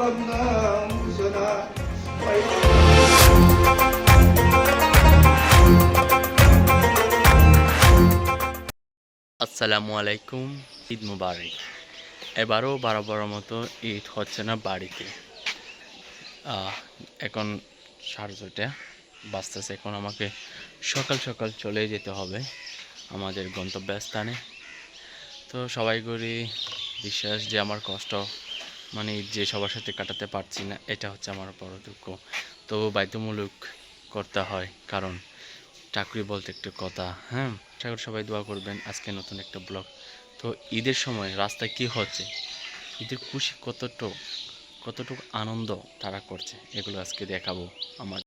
ظلمنا أنفسنا وإن আসসালামু আলাইকুম ঈদ মুবারক এবারও বারোবার মতো ঈদ হচ্ছে না বাড়িতে আহ, এখন সাড়ে ছটা বাজতেছে এখন আমাকে সকাল সকাল চলে যেতে হবে আমাদের গন্তব্যস্থানে তো সবাই করি বিশ্বাস যে আমার কষ্ট মানে যে সবার সাথে কাটাতে পারছি না, এটা হচ্ছে আমার বড় দুঃখ। তবু বাধ্যমূলক করতে হয়, কারণ চাকরি বলতে একটু কথা। হ্যাঁ আশা করি সবাই দোয়া করবেন, আজকে নতুন একটা ব্লগ। তো ঈদের সময় রাস্তায় কি হচ্ছে? ঈদের খুশি কতটুক, কতটুকু আনন্দ তারা করছে, এগুলো আজকে দেখাবো আমার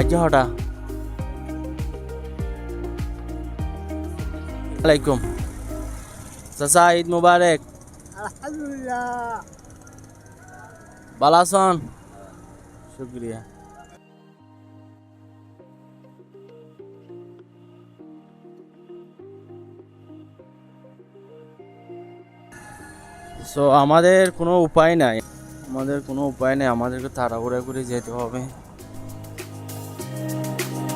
বাজ্য হটা আলাইকুম। চাচা ঈদ মুবারক. ভালো আছেন? শুক্রিয়া। সো আমাদের কোনো উপায় নাই। আমাদের কোনো উপায় নেই। আমাদেরকে তাড়াহুড়া করে যেতে হবে। Thank you.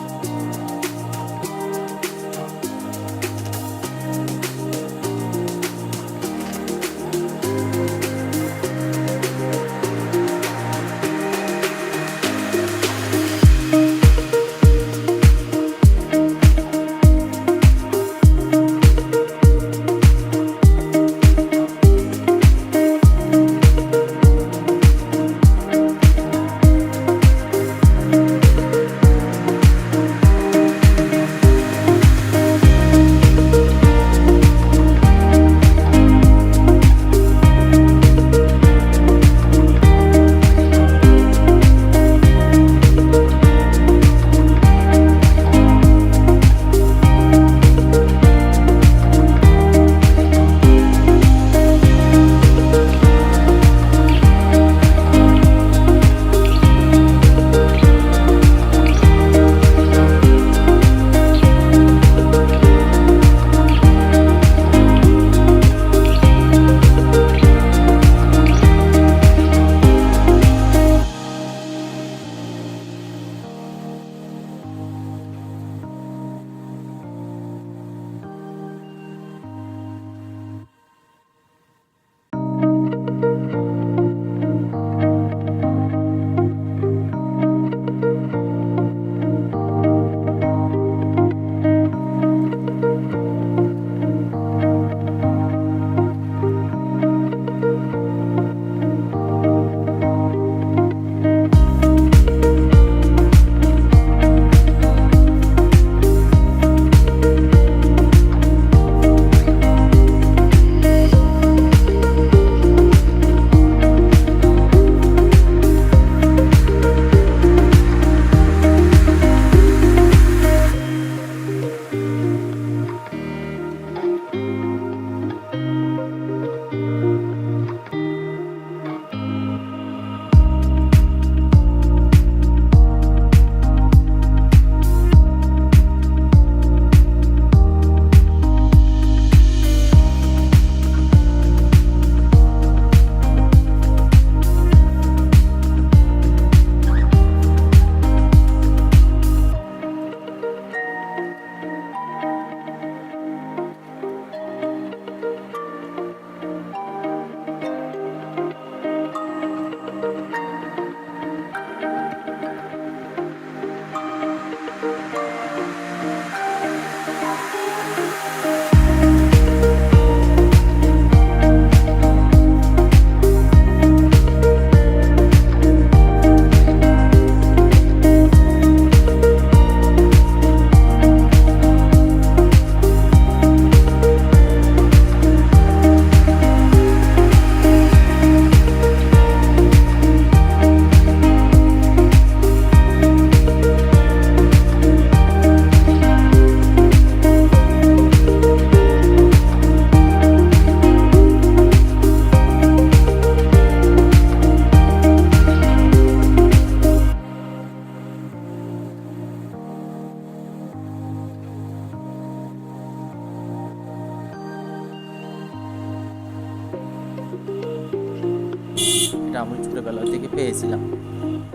এটা আমি ছোটোবেলা থেকে পেয়েছিলাম।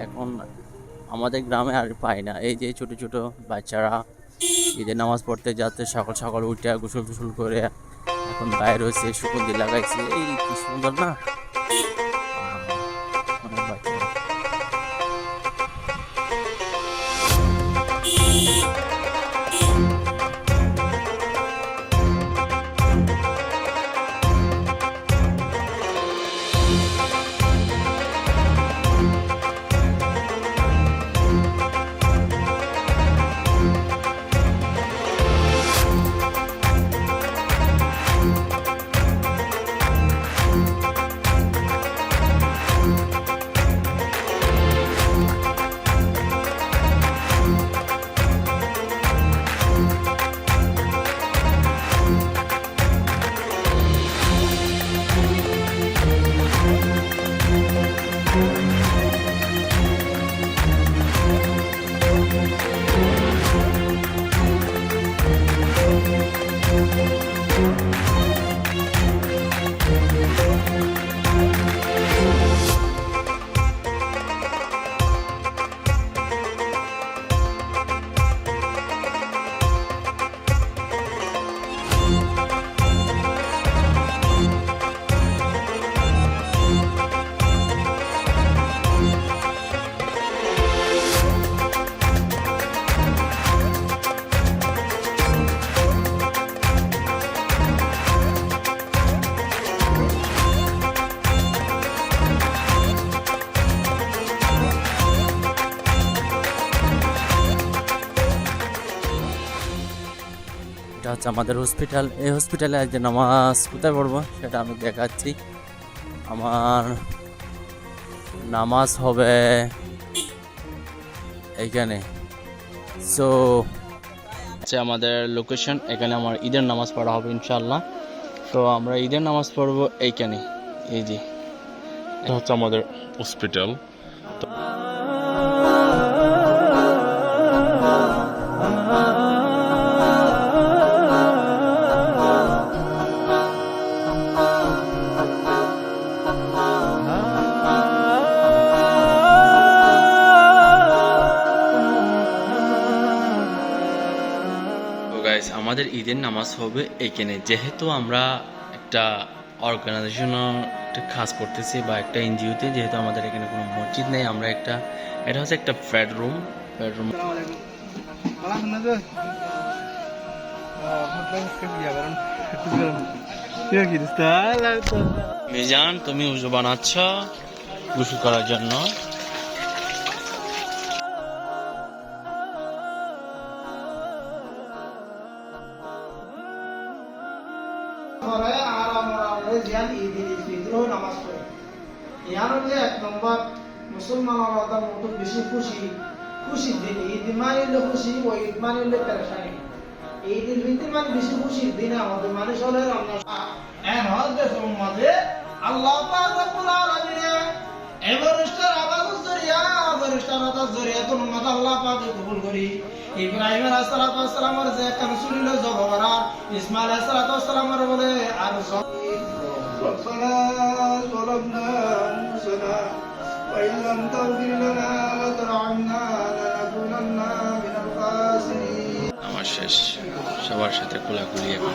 এখন আমাদের গ্রামে আর পাই না। এই যে ছোট ছোট বাচ্চারা ঈদের নামাজ পড়তে যাতে সকাল সকাল উঠে গোসল টুসল করে এখন বাইরে হয়েছে সুগন্ধি লাগাইছে। এই কি সুন্দর না? এটা হচ্ছে আমাদের হসপিটাল এই হসপিটালে আজ নামাজ কোথায় পড়ব সেটা আমি দেখাচ্ছি। আমার নামাজ হবে এইখানে। সো হচ্ছে আমাদের লোকেশন এখানে আমার ঈদের নামাজ পড়া হবে ইনশাল্লাহ তো আমরা ঈদের নামাজ পড়ব এইখানে, এই যে। হচ্ছে আমাদের হসপিটাল তো আমাদের ঈদের নামাজ হবে এখানে। যেহেতু আমরা একটা অর্গানাইজেশন একটা কাজ করতেছি বা একটা এনজিওতে যেহেতু আমাদের এখানে কোনো মসজিদ নেই, আমরা একটা, এটা হচ্ছে একটা বেডরুম বেডরুম মিজান, তুমি উজু বানাচ্ছ গোসল করার জন্য। নামাজ পড়ে ইয়ার হলে এক নম্বর মুসলমানরা তার মতো বেশি খুশি খুশি দিন, ঈদ মানে খুশি ও ঈদ মানে পেরেশানি। এই দিন হইতে মানে বেশি খুশির দিন আমাদের মানুষ হলে এন হজে সম্মাদে আল্লাহ এভারেস্টের আবাদ জরিয়া এভারেস্টের আবাদ জরিয়া তোর মাদ আল্লাহ পাক কবুল করি। ইব্রাহিম আলাইহিসসালামের যে কান শুনিল জবরা ইসমাঈল আলাইহিসসালামের বলে, আর সব ظلمنا أنفسنا وإن لم تغفر لنا وترحمنا لنكونن من الخاسرين আমার শেষ সবার সাথে কোলাকুলি এখন